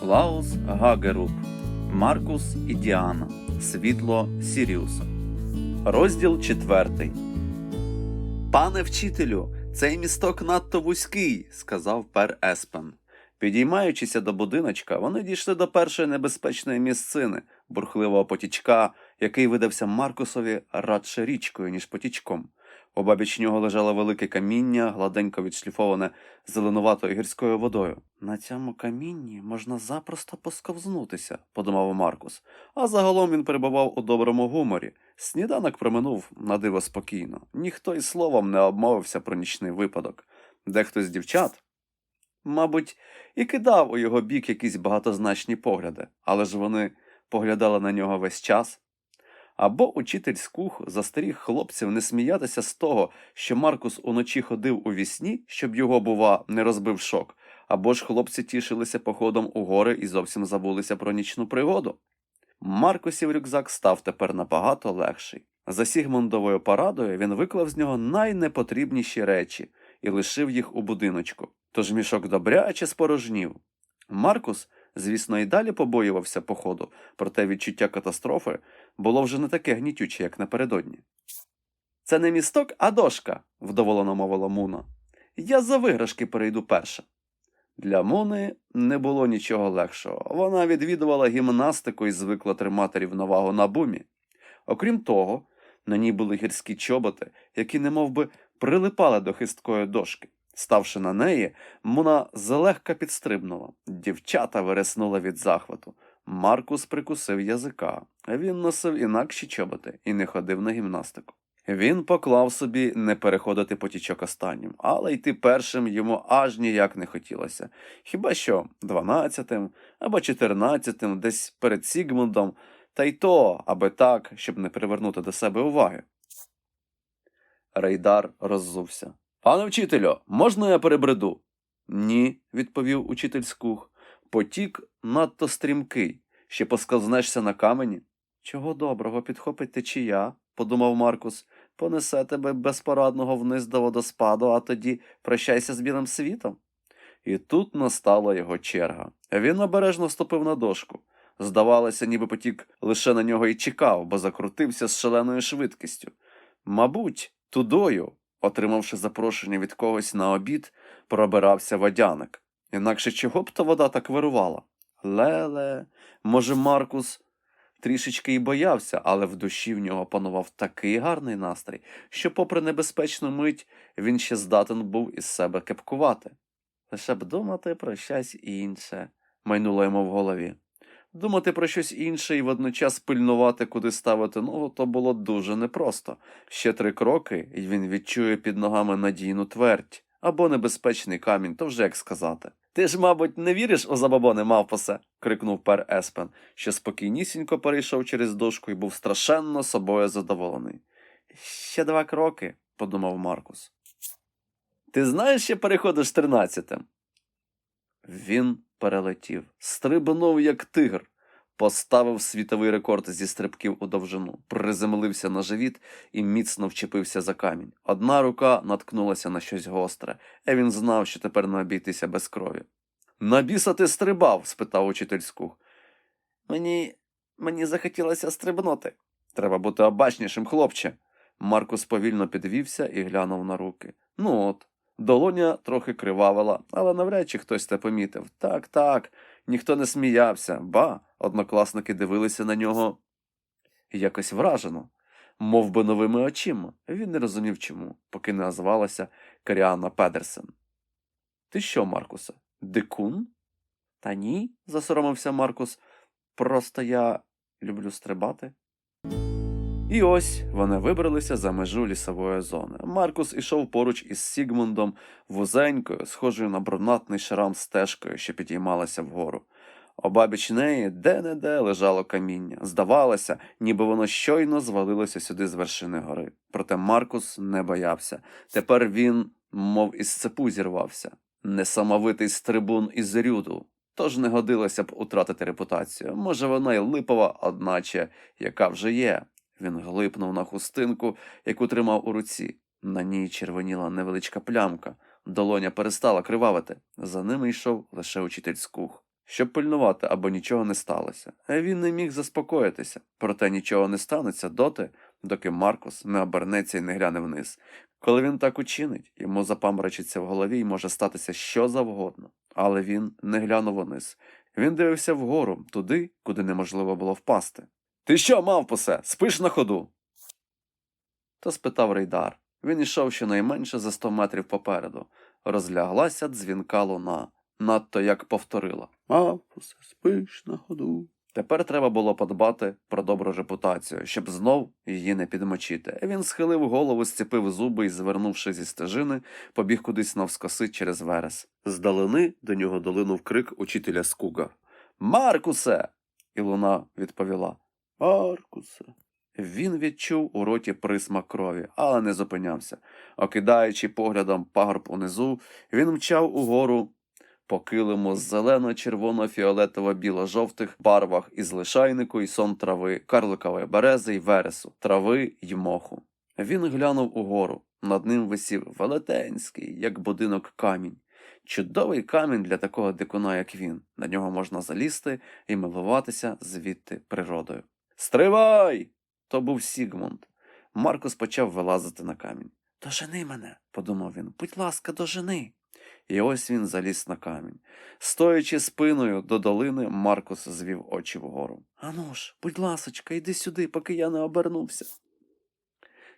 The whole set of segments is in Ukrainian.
Клаус Гагеруб, Маркус і Діана. Світло Сіріуса. Розділ четвертий. Пане вчителю, цей місток надто вузький, сказав пер Еспен. Підіймаючися до будиночка, вони дійшли до першої небезпечної місцини, бурхливого потічка, який видався Маркусові радше річкою, ніж потічком. Обабіч нього лежало велике каміння, гладенько відшліфоване зеленуватою гірською водою. На цьому камінні можна запросто посковзнутися, подумав Маркус. А загалом він перебував у доброму гуморі. Сніданок проминув на диво спокійно. Ніхто й словом не обмовився про нічний випадок. Дехто з дівчат, мабуть, і кидав у його бік якісь багатозначні погляди, але ж вони поглядали на нього весь час. Або учитель з кух застеріг хлопців не сміятися з того, що Маркус уночі ходив у вісні, щоб його, бува, не розбив шок, або ж хлопці тішилися походом у гори і зовсім забулися про нічну пригоду. Маркусів рюкзак став тепер набагато легший. За Сігмундовою порадою він виклав з нього найнепотрібніші речі і лишив їх у будиночку. Тож мішок добряче спорожнів. Маркус, звісно, і далі побоювався походу, проте відчуття катастрофи було вже не таке гнітюче, як напередодні. Це не місток, а дошка, вдоволено мовила Муна. Я за виграшки перейду перша. Для Муни не було нічого легшого. Вона відвідувала гімнастику і звикла тримати рівновагу на бумі. Окрім того, на ній були гірські чоботи, які немов би прилипали до хисткої дошки. Ставши на неї, Муна злегка підстрибнула. Дівчата вириснули від захвату. Маркус прикусив язика. Він носив інакші чоботи і не ходив на гімнастику. Він поклав собі не переходити потічок останнім, але йти першим йому аж ніяк не хотілося. Хіба що дванадцятим або чотирнадцятим, десь перед Сігмундом, та й то, аби так, щоб не привернути до себе уваги. Рейдар роззувся. Пане вчителю, можна я перебреду? Ні, відповів учитель скух. Потік надто стрімкий. Ще посковзнешся на камені. Чого доброго, підхопить течія, подумав Маркус, понесе тебе безпорадного вниз до водоспаду, а тоді прощайся з білим світом. І тут настала його черга. Він обережно ступив на дошку. Здавалося, ніби потік лише на нього і чекав, бо закрутився з шаленою швидкістю. Мабуть, тудою, отримавши запрошення від когось на обід, пробирався водяник. Інакше чого б то вода так вирувала? Леле, може, Маркус трішечки й боявся, але в душі в нього панував такий гарний настрій, що, попри небезпечну мить, він ще здатен був із себе кепкувати. Лише б думати про щось інше, майнуло йому в голові. Думати про щось інше і водночас пильнувати, куди ставити ногу, то було дуже непросто. Ще три кроки, і він відчує під ногами надійну твердь або небезпечний камінь, то вже як сказати. Ти ж, мабуть, не віриш у забобони, мавпосе? крикнув пер Еспен, що спокійнісінько перейшов через дошку і був страшенно собою задоволений. Ще два кроки, подумав Маркус. Ти знаєш, що переходиш тринадцятим? Він перелетів, стрибнув, як тигр, поставив світовий рекорд зі стрибків у довжину, приземлився на живіт і міцно вчепився за камінь. Одна рука наткнулася на щось гостре, і він знав, що тепер не обійтися без крові. На біса ти стрибав? спитав учитель скух. Мені. мені захотілося стрибнути. Треба бути обачнішим, хлопче. Маркус повільно підвівся і глянув на руки. Ну от, долоня трохи кривавила, але навряд чи хтось те помітив. Так, так, ніхто не сміявся, ба, однокласники дивилися на нього якось вражено, мов би новими очима. Він не розумів чому, поки не назвалася Каріана Педерсен. Ти що, Маркусе, дикун? Та ні, засоромився Маркус. Просто я люблю стрибати. І ось вони вибралися за межу лісової зони. Маркус ішов поруч із Сігмундом вузенькою, схожою на брунатний шрам стежкою, що підіймалася вгору. Обабіч неї де-не-де лежало каміння. Здавалося, ніби воно щойно звалилося сюди з вершини гори. Проте Маркус не боявся. Тепер він, мов із цепу, зірвався. Несамовитий стрибун із рюду. Тож не годилося б утратити репутацію. Може, вона й липова, одначе, яка вже є. Він глипнув на хустинку, яку тримав у руці. На ній червоніла невеличка плямка. Долоня перестала кривавити. За ними йшов лише учитель скух. Щоб пильнувати, аби нічого не сталося. Він не міг заспокоїтися, проте нічого не станеться доти, доки Маркус не обернеться і не гляне вниз. Коли він так учинить, йому запаморочиться в голові і може статися що завгодно. Але він не глянув униз. Він дивився вгору, туди, куди неможливо було впасти. Ти що, мавпусе, спиш на ходу? То спитав Рейдар. Він ішов щонайменше за сто метрів попереду. Розляглася дзвінка луна, надто як повторила. Мавпусе, спиш на ходу. Тепер треба було подбати про добру репутацію, щоб знов її не підмочити. Він схилив голову, зціпив зуби і, звернувши зі стежини, побіг кудись навскоси через верес. Здалини до нього долинув крик учителя Скуга. Маркусе. І луна відповіла Маркусе. Він відчув у роті присмак крові, але не зупинявся. Окидаючи поглядом пагорб унизу, він мчав угору по килиму з зелено-червоно-фіолетово-біло-жовтих барвах із лишайнику й сон трави, карликової берези й вересу, трави й моху. Він глянув угору. Над ним висів велетенський, як будинок камінь. Чудовий камінь для такого дикуна, як він. На нього можна залізти і милуватися звідти природою. Стривай! То був Сігмунд. Маркус почав вилазити на камінь. Дожени мене, подумав він, будь ласка, дожени. І ось він заліз на камінь. Стоячи спиною до долини, Маркус звів очі вгору. Ану ж, будь ласочка, йди сюди, поки я не обернувся.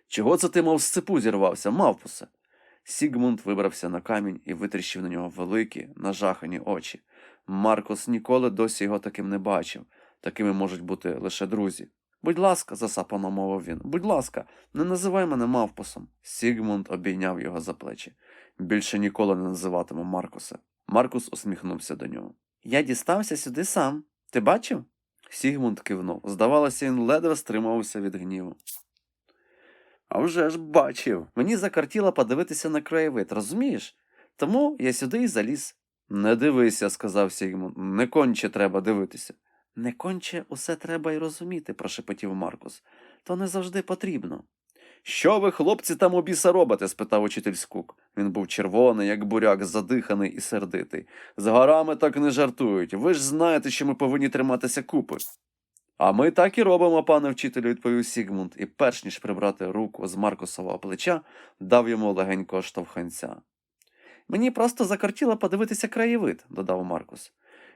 Чого це ти, мов з цепу зірвався, мавпусе? Сігмунд вибрався на камінь і витріщив на нього великі, нажахані очі. Маркус ніколи досі його таким не бачив. Такими можуть бути лише друзі. Будь ласка, засапано мовив він. Будь ласка, не називай мене мавпусом. Сігмунд обійняв його за плечі. Більше ніколи не називатиму Маркуса. Маркус усміхнувся до нього. Я дістався сюди сам. Ти бачив? Сігмунд кивнув. Здавалося, він ледве стримувався від гніву. А вже ж бачив. Мені закартіло подивитися на краєвид, розумієш? Тому я сюди і заліз. Не дивися, сказав Сігмунд. Не конче треба дивитися. Не конче усе треба й розуміти, прошепотів Маркус. То не завжди потрібно. Що ви, хлопці, там у біса робите? спитав учитель Скук. Він був червоний, як буряк, задиханий і сердитий. З горами так не жартують. Ви ж знаєте, що ми повинні триматися купи. А ми так і робимо, пане вчителю, відповів Сігмунд, і перш ніж прибрати руку з Маркусового плеча, дав йому легенького штовханця. Мені просто закортіло подивитися краєвид, додав Маркус.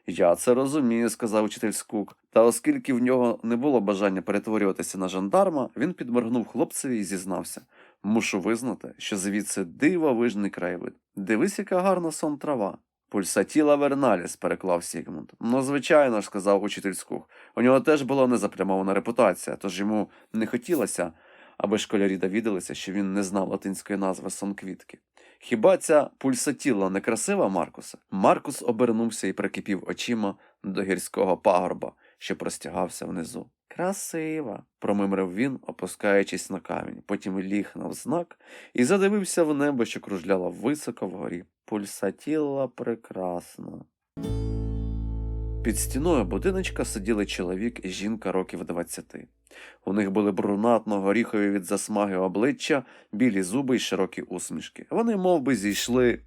Я це розумію, сказав учитель Скук, та оскільки в нього не було бажання перетворюватися на жандарма, він підморгнув хлопцеві і зізнався. Мушу визнати, що звідси дивовижний краєвид. Дивись, яка гарна сон трава. Пульсатіла Верналіс, переклав Сігмунд. Ну, звичайно ж, сказав учитель Скук. У нього теж була незапрямована репутація, тож йому не хотілося, аби школярі довідалися, що він не знав латинської назви сонквітки. Хіба ця пульсатіла не красива, Маркуса? Маркус обернувся і прикипів очима до гірського пагорба, що простягався внизу. Красива, промимрив він, опускаючись на камінь, потім ліг на знак і задивився в небо, що кружляло високо вгорі. Пульсатіла прекрасна. Під стіною будиночка сиділи чоловік і жінка років двадцяти. У них були брунатно горіхові від засмаги обличчя, білі зуби й широкі усмішки. Вони мов би, зійшли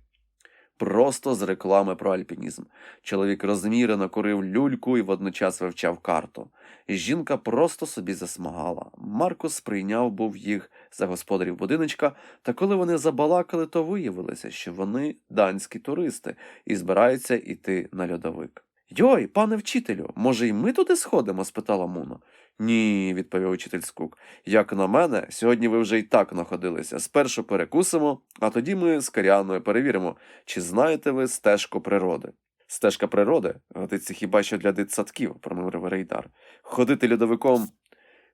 просто з реклами про альпінізм. Чоловік розмірено курив люльку і водночас вивчав карту. Жінка просто собі засмагала. Маркус прийняв був їх за господарів будиночка, та коли вони забалакали, то виявилося, що вони данські туристи і збираються йти на льодовик. Йой, пане вчителю, може, й ми туди сходимо? спитала Муна. Ні, відповів учитель Скук. Як на мене, сьогодні ви вже й так находилися. Спершу перекусимо, а тоді ми з Каріаною перевіримо, чи знаєте ви стежку природи. Стежка природи годиться хіба що для дитсадків, промовив Рейдар. Ходити льодовиком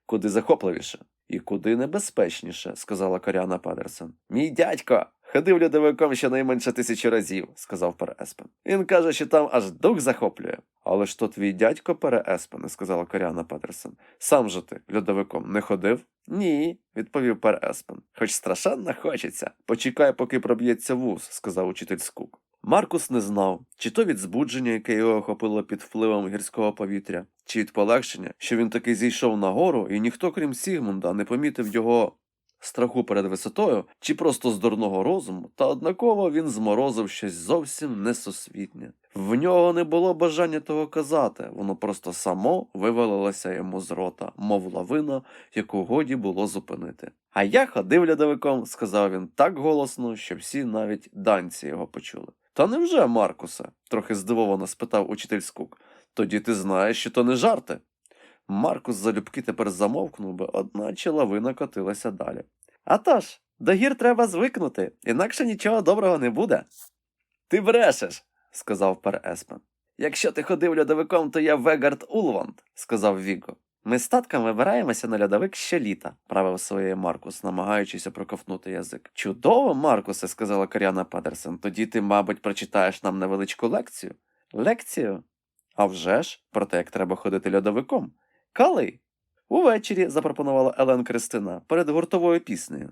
куди захопливіше і куди небезпечніше, сказала Каріана Педерсон. Мій дядько ходив льодовиком щонайменше тисячу разів, сказав Переспен. Він каже, що там аж дух захоплює. Але ж то твій дядько Переспен, сказала Каріана Педерсон. Сам же ти льодовиком не ходив? Ні, відповів Переспен. Хоч страшенно хочеться. Почекай, поки проб'ється вуз, сказав учитель Скук. Маркус не знав, чи то від збудження, яке його охопило під впливом гірського повітря, чи від полегшення, що він таки зійшов на гору, і ніхто, крім Сігмунда, не помітив його страху перед висотою, чи просто з дурного розуму, та однаково він зморозив щось зовсім несусвітнє. В нього не було бажання того казати, воно просто само вивалилося йому з рота, мов лавина, яку годі було зупинити. А я ходив льодовиком, сказав він так голосно, що всі навіть данці його почули. Та невже, Маркусе? трохи здивовано спитав учитель Скук. Тоді ти знаєш, що то не жарти. Маркус залюбки тепер замовкнув би, одначе лавина котилася далі. А тож, до гір треба звикнути, інакше нічого доброго не буде. Ти брешеш, сказав пер Еспен. Якщо ти ходив льодовиком, то я Вегард Улванд, сказав Віго. Ми з татком вибираємося на льодовик щоліта, правив своє Маркус, намагаючись проковтнути язик. Чудово, Маркусе, сказала Каріана Педерсен. Тоді ти, мабуть, прочитаєш нам невеличку лекцію. Лекцію? А вже ж, про те, як треба ходити льодовиком. Коли? Увечері, запропонувала Елен Кристина, перед гуртовою піснею.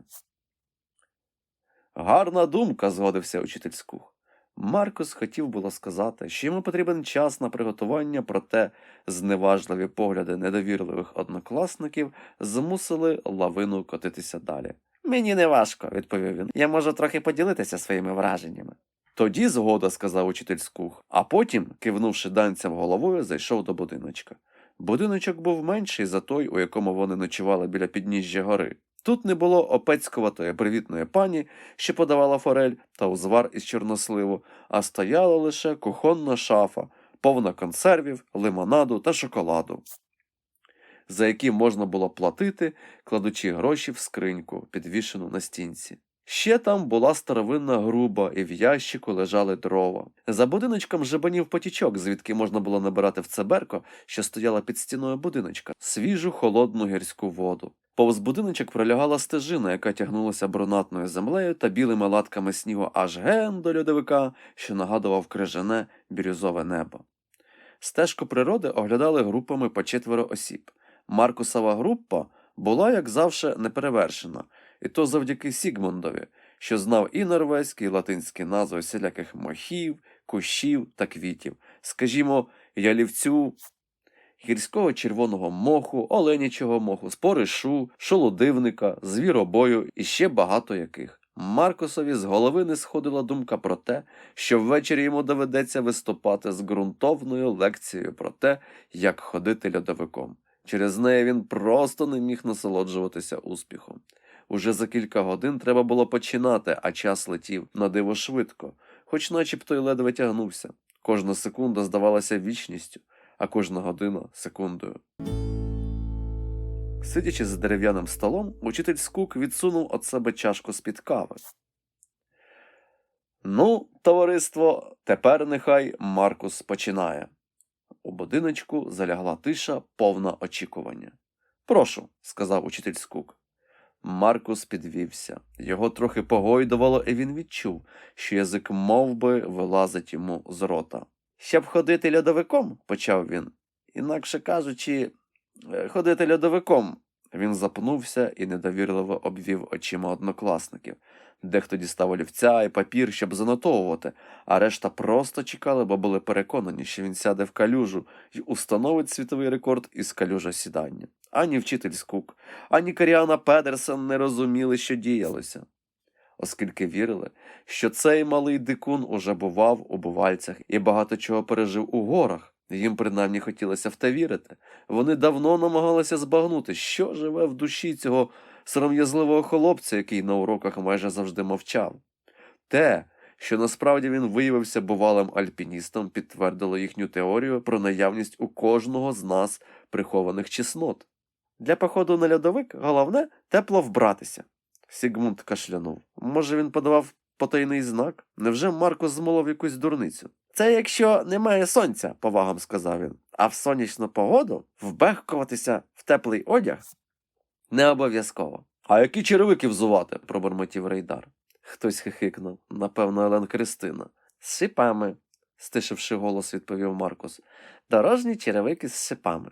Гарна думка, згодився учитель Скух. Маркус хотів було сказати, що йому потрібен час на приготування, проте зневажливі погляди недовірливих однокласників змусили лавину котитися далі. Мені не важко, відповів він. Я можу трохи поділитися своїми враженнями. Тоді згода, сказав учитель Скух, а потім, кивнувши данцям головою, зайшов до будиночка. Будиночок був менший за той, у якому вони ночували біля підніжжя гори. Тут не було опецькуватої привітної пані, що подавала форель та узвар із чорносливу, а стояла лише кухонна шафа, повна консервів, лимонаду та шоколаду, за які можна було платити, кладучи гроші в скриньку, підвішену на стінці. Ще там була старовинна груба, і в ящику лежали дрова. За будиночком жебанів потічок, звідки можна було набирати в цеберко, що стояла під стіною будиночка, свіжу холодну гірську воду. Повз будиночок пролягала стежина, яка тягнулася брунатною землею та білими латками снігу аж ген до льодовика, що нагадував крижане бірюзове небо. Стежку природи оглядали групами по четверо осіб. Маркусова група була, як завжди, неперевершена, і то завдяки Сігмундові, що знав і норвезькі, і латинські назви всіляких мохів, кущів та квітів, скажімо, ялівцю, гірського червоного моху, оленячого моху, споришу, шолодивника, звіробою і ще багато яких. Маркусові з голови не сходила думка про те, що ввечері йому доведеться виступати з ґрунтовною лекцією про те, як ходити льодовиком. Через неї він просто не міг насолоджуватися успіхом. Уже за кілька годин треба було починати, а час летів на диво швидко, хоч начебто й ледве тягнувся. Кожна секунда здавалася вічністю, а кожна година секундою. Сидячи за дерев'яним столом, учитель Скук відсунув від себе чашку з-під кави. Ну, товариство, тепер нехай Маркус починає. У будиночку залягла тиша, повна очікування. Прошу, сказав учитель Скук. Маркус підвівся. Його трохи погойдувало, і він відчув, що язик мов би, вилазить йому з рота. Щоб ходити льодовиком, почав він. Інакше кажучи, е, ходити льодовиком. Він запнувся і недовірливо обвів очима однокласників. Дехто дістав олівця і папір, щоб занотовувати, а решта просто чекали, бо були переконані, що він сяде в калюжу і установить світовий рекорд із калюжа сідання. Ані вчитель Скук, ані Каріана Педерсен не розуміли, що діялося. Оскільки вірили, що цей малий дикун уже бував у бувальцях і багато чого пережив у горах. Їм принаймні хотілося в те вірити. Вони давно намагалися збагнути, що живе в душі цього сором'язливого хлопця, який на уроках майже завжди мовчав. Те, що насправді він виявився бувалим альпіністом, підтвердило їхню теорію про наявність у кожного з нас прихованих чеснот. Для походу на льодовик головне тепло вбратися. Сігмунд кашлянув. Може, він подавав потайний знак? Невже Марко змолов якусь дурницю? Це якщо немає сонця, повагам сказав він, а в сонячну погоду вбехкуватися в теплий одяг не обов'язково. А які черевики взувати? пробормотів Рейдар. Хтось хихикнув, напевно, Елен Кристина. З шипами, стишивши голос, відповів Маркус. Дорожні черевики з шипами.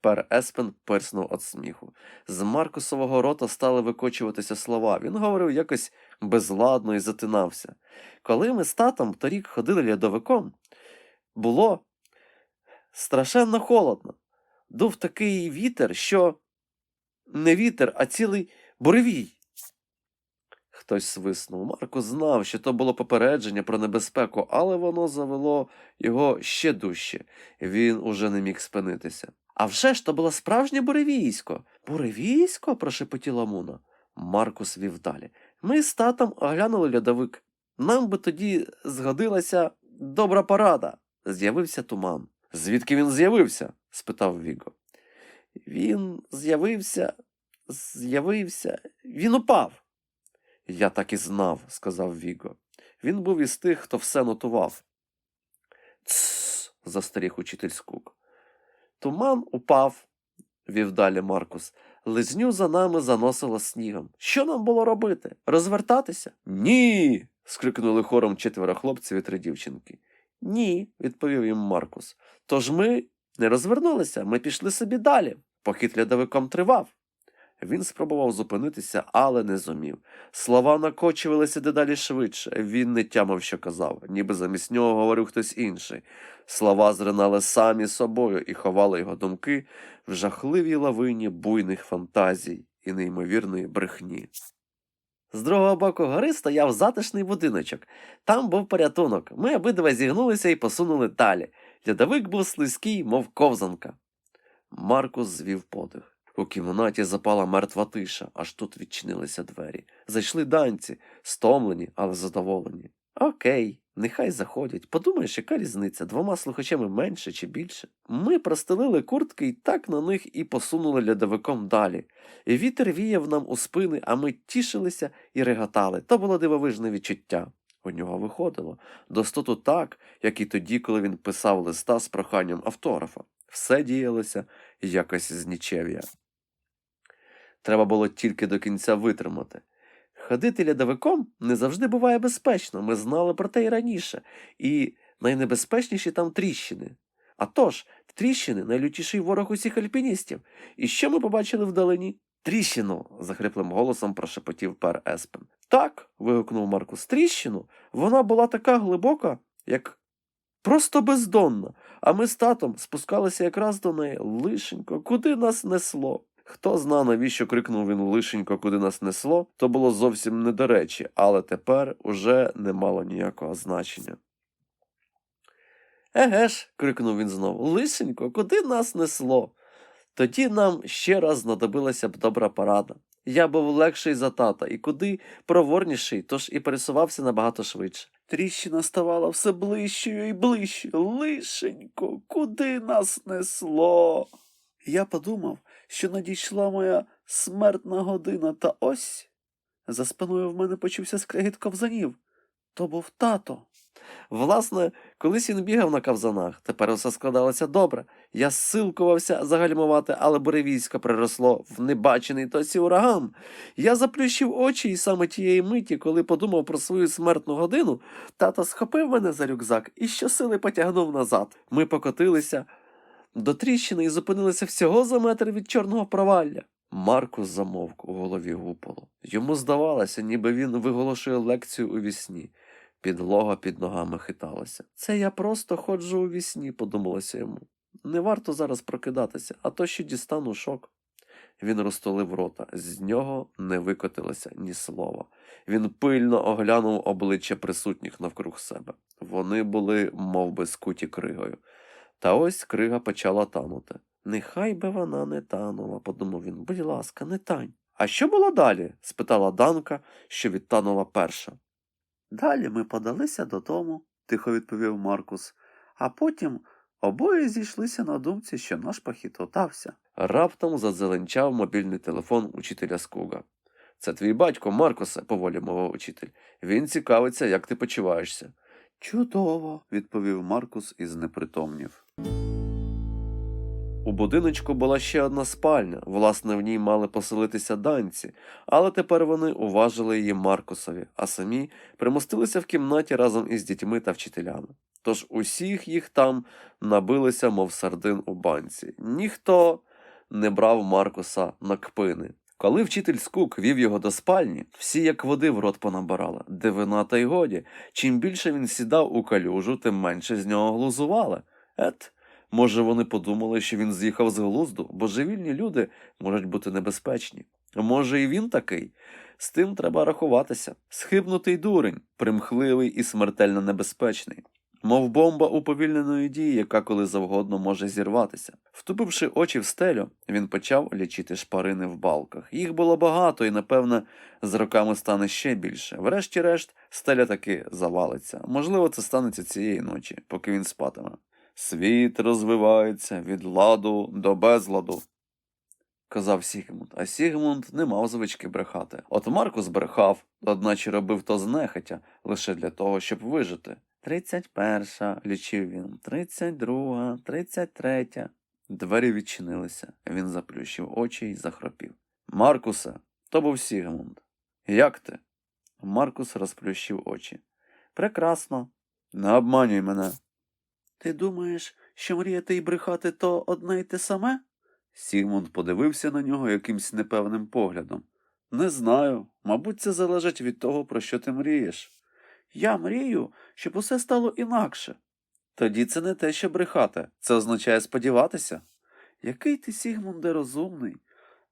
Пер Еспен пирснув від сміху. З Маркусового рота стали викочуватися слова. Він говорив якось безладно і затинався. Коли ми з татом торік ходили льодовиком, було страшенно холодно. Дув такий вітер, що не вітер, а цілий буревій. Хтось свиснув. Марко знав, що то було попередження про небезпеку, але воно завело його ще дужче. Він уже не міг спинитися. А вже ж то було справжнє буревійсько. Буревійсько? прошепотіла Муна. Маркус вів далі. Ми з татом оглянули льодовик. Нам би тоді згодилася добра порада. З'явився туман. Звідки він з'явився? спитав Віго. Він з'явився, з'явився, він упав. Я так і знав, сказав Віго. Він був із тих, хто все нотував. Тсс, застеріг учитель скук. Туман упав, вів далі Маркус. Лизню за нами заносило снігом. Що нам було робити? Розвертатися? Ні. скрикнули хором четверо хлопців і три дівчинки. Ні, відповів їм Маркус. Тож ми не розвернулися, ми пішли собі далі. Похід льодовиком тривав. Він спробував зупинитися, але не зумів. Слова накочувалися дедалі швидше. Він не тямив, що казав, ніби замість нього говорив хтось інший. Слова зринали самі собою і ховали його думки в жахливій лавині буйних фантазій і неймовірної брехні. З другого боку гори стояв затишний будиночок. Там був порятунок. Ми обидва зігнулися і посунули далі. Льодовик був слизький, мов ковзанка. Маркус звів подих. У кімнаті запала мертва тиша, аж тут відчинилися двері. Зайшли данці, стомлені, але задоволені. Окей, нехай заходять. Подумаєш, яка різниця, двома слухачами менше чи більше. Ми простелили куртки і так на них і посунули льодовиком далі. І вітер віяв нам у спини, а ми тішилися і реготали. То було дивовижне відчуття. У нього виходило достоту так, як і тоді, коли він писав листа з проханням автографа. Все діялося якось з нічев'я. Треба було тільки до кінця витримати. Ходити льодовиком не завжди буває безпечно, ми знали про те і раніше, і найнебезпечніші там тріщини. А тож, тріщини найлютіший ворог усіх альпіністів. І що ми побачили вдалині? Тріщину. захриплим голосом прошепотів пер Еспен. Так. вигукнув Маркус. Тріщину. Вона була така глибока, як просто бездонна, а ми з татом спускалися якраз до неї. Лишенько, куди нас несло? Хто зна, навіщо крикнув він лишенько, куди нас несло, то було зовсім не до речі, але тепер уже не мало ніякого значення. Еге ж, крикнув він знову, лишенько, куди нас несло? Тоді нам ще раз знадобилася б добра порада. Я був легший за тата і куди проворніший, тож і пересувався набагато швидше. Тріщина ставала все ближчою і ближче. Лишенько, куди нас несло? Я подумав, що надійшла моя смертна година, та ось за спиною в мене почувся скрегіт ковзанів. То був тато. Власне, колись він бігав на ковзанах, тепер усе складалося добре. Я силкувався загальмувати, але буревійсько приросло в небачений тоці ураган. Я заплющив очі, і саме тієї миті, коли подумав про свою смертну годину, тато схопив мене за рюкзак і щосили потягнув назад. Ми покотилися до тріщини і зупинилися всього за метр від чорного провалля. Маркус замовк у голові гупало. Йому здавалося, ніби він виголошує лекцію у вісні. Підлога під ногами хиталася. Це я просто ходжу у вісні, подумалося йому. Не варто зараз прокидатися, а то ще дістану шок. Він розтулив рота, з нього не викотилося ні слова. Він пильно оглянув обличчя присутніх навкруг себе. Вони були мов би, скуті кригою. Та ось крига почала танути. Нехай би вона не танула, подумав він. Будь ласка, не тань. А що було далі? спитала Данка, що відтанула перша. Далі ми подалися додому, тихо відповів Маркус, а потім обоє зійшлися на думці, що наш похід удався. Раптом задзеленчав мобільний телефон учителя Скуга. Це твій батько, Маркусе, поволі мовив учитель. Він цікавиться, як ти почуваєшся. Чудово, відповів Маркус і знепритомнів. У будиночку була ще одна спальня, власне, в ній мали поселитися данці, але тепер вони уважили її Маркусові, а самі примостилися в кімнаті разом із дітьми та вчителями. Тож усіх їх там набилися, мов сардин у банці. Ніхто не брав Маркуса на кпини. Коли вчитель скук вів його до спальні, всі як води в рот понабирали, дивина та й годі. Чим більше він сідав у калюжу, тим менше з нього глузували. Ет, може, вони подумали, що він з'їхав з глузду, божевільні люди можуть бути небезпечні. Може, і він такий? З тим треба рахуватися. Схибнутий дурень, примхливий і смертельно небезпечний. Мов бомба уповільненої дії, яка коли завгодно може зірватися. Втупивши очі в стелю, він почав лічити шпарини в балках. Їх було багато і, напевне, з роками стане ще більше. Врешті-решт, стеля таки завалиться. Можливо, це станеться цієї ночі, поки він спатиме. Світ розвивається від ладу до безладу, казав Сігмунд, а Сігмунд не мав звички брехати. От Маркус брехав, одначе робив то знехотя, лише для того, щоб вижити. Тридцять перша, лічив він, тридцять друга, тридцять третя. Двері відчинилися. Він заплющив очі і захропів. Маркусе, то був Сігмунд. Як ти? Маркус розплющив очі. Прекрасно. Не обманюй мене. Ти думаєш, що мріяти і брехати то одне й те саме? Сігмунд подивився на нього якимсь непевним поглядом. Не знаю. Мабуть, це залежить від того, про що ти мрієш. Я мрію, щоб усе стало інакше. Тоді це не те, що брехати, це означає сподіватися. Який ти, Сігмунде, розумний.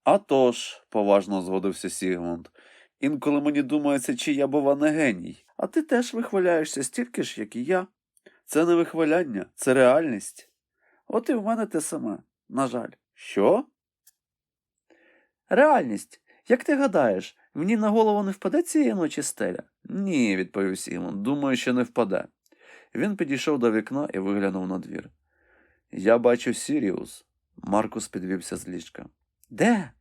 «А тож», – поважно згодився Сігмунд, інколи мені думається, чи я, бува, не геній. А ти теж вихваляєшся стільки ж, як і я. Це не вихваляння, це реальність. От і в мене те саме, на жаль. Що? Реальність. Як ти гадаєш, мені на голову не впаде цієї ночі стеля? Ні, відповів Сімон. Думаю, що не впаде. Він підійшов до вікна і виглянув на двір. Я бачу Сіріус. Маркус підвівся з ліжка. Де?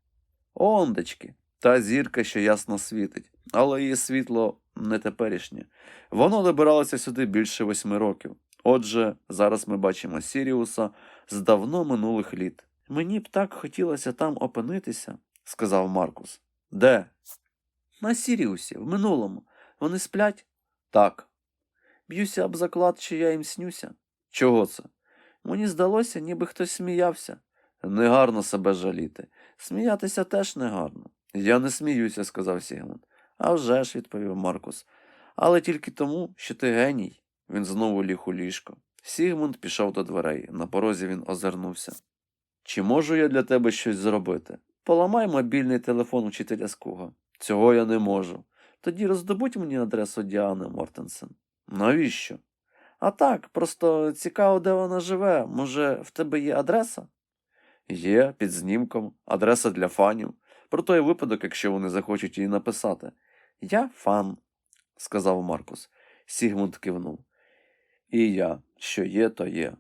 Ондечки. Та зірка, що ясно світить, але її світло не теперішнє. Воно добиралося сюди більше восьми років. Отже, зараз ми бачимо Сіріуса з давно минулих літ. Мені б так хотілося там опинитися, сказав Маркус. Де? На Сіріусі, в минулому. Вони сплять? Так. Б'юся об заклад, що я їм снюся. Чого це? Мені здалося, ніби хтось сміявся. Негарно себе жаліти. Сміятися теж негарно. Я не сміюся, сказав Сігмунд. «А вже ж», – відповів Маркус. Але тільки тому, що ти геній. Він знову ліг у ліжко. Сігмунд пішов до дверей. На порозі він озирнувся. Чи можу я для тебе щось зробити? Поламай мобільний телефон учителя Скуга. Цього я не можу. Тоді роздобудь мені адресу Діани Мортенсен. Навіщо? А так, просто цікаво, де вона живе. Може, в тебе є адреса? Є, під знімком, адреса для фанів. Про той випадок, якщо вони захочуть її написати. Я фан, сказав Маркус. Сігмунд кивнув. І я, що є, то є.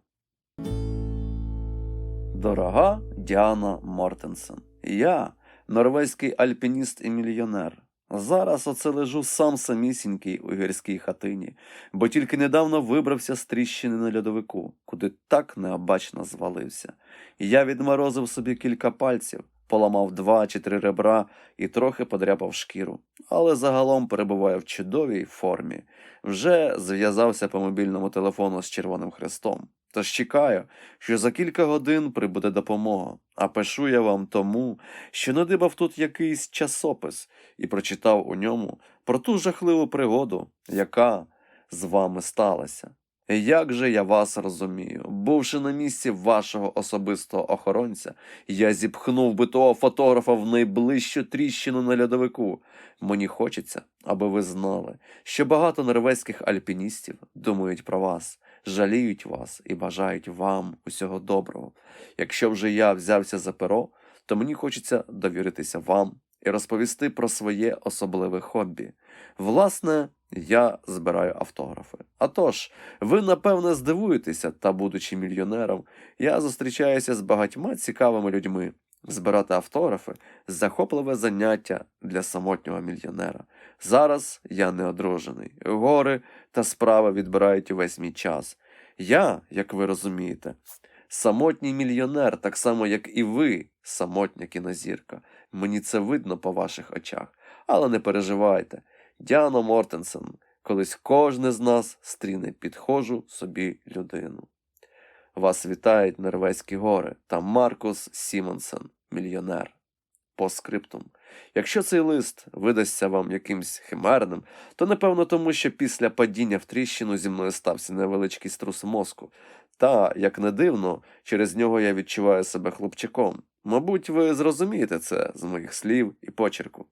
Дорога Діана Мортенсен. Я, норвезький альпініст і мільйонер. Зараз оце лежу сам самісінький у гірській хатині, бо тільки недавно вибрався з тріщини на льодовику, куди так необачно звалився. Я відморозив собі кілька пальців, поламав два чи три ребра і трохи подряпав шкіру, але загалом перебуваю в чудовій формі. Вже зв'язався по мобільному телефону з Червоним Хрестом. Тож чекаю, що за кілька годин прибуде допомога, а пишу я вам тому, що надибав тут якийсь часопис і прочитав у ньому про ту жахливу пригоду, яка з вами сталася. Як же я вас розумію, бувши на місці вашого особистого охоронця, я зіпхнув би того фотографа в найближчу тріщину на льодовику. Мені хочеться, аби ви знали, що багато норвезьких альпіністів думають про вас, жаліють вас і бажають вам усього доброго. Якщо вже я взявся за перо, то мені хочеться довіритися вам і розповісти про своє особливе хобі. Власне, я збираю автографи. А тож, ви напевне здивуєтеся, та, будучи мільйонером, я зустрічаюся з багатьма цікавими людьми. Збирати автографи захопливе заняття для самотнього мільйонера. Зараз я не одружений. Гори та справи відбирають увесь мій час. Я, як ви розумієте, самотній мільйонер, так само, як і ви, самотня кінозірка. Мені це видно по ваших очах. Але не переживайте. Діано Мортенсен, колись кожне з нас стріне підхожу собі людину. Вас вітають Норвезькі гори та Маркус Сімонсен, мільйонер. По скриптум. Якщо цей лист видасться вам якимсь химерним, то напевно тому, що після падіння в тріщину зі мною стався невеличкий струс мозку. Та, як не дивно, через нього я відчуваю себе хлопчаком. Мабуть, ви зрозумієте це з моїх слів і почерку.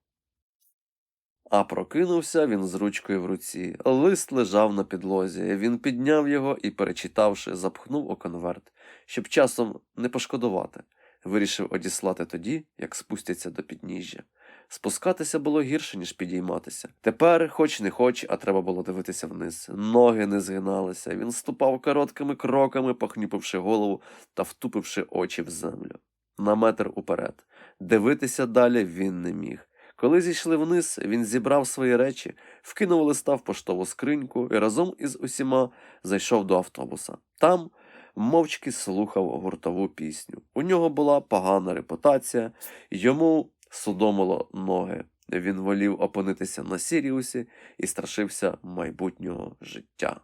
А прокинувся він з ручкою в руці. Лист лежав на підлозі. Він підняв його і, перечитавши, запхнув у конверт, щоб часом не пошкодувати. Вирішив одіслати тоді, як спустяться до підніжжя. Спускатися було гірше, ніж підійматися. Тепер, хоч не хоч, а треба було дивитися вниз. Ноги не згиналися. Він ступав короткими кроками, похнюпивши голову та втупивши очі в землю. На метр уперед. Дивитися далі він не міг. Коли зійшли вниз, він зібрав свої речі, вкинув листа в поштову скриньку і разом із усіма зайшов до автобуса. Там мовчки слухав гуртову пісню. У нього була погана репутація, йому судомило ноги. Він волів опинитися на Сіріусі і страшився майбутнього життя.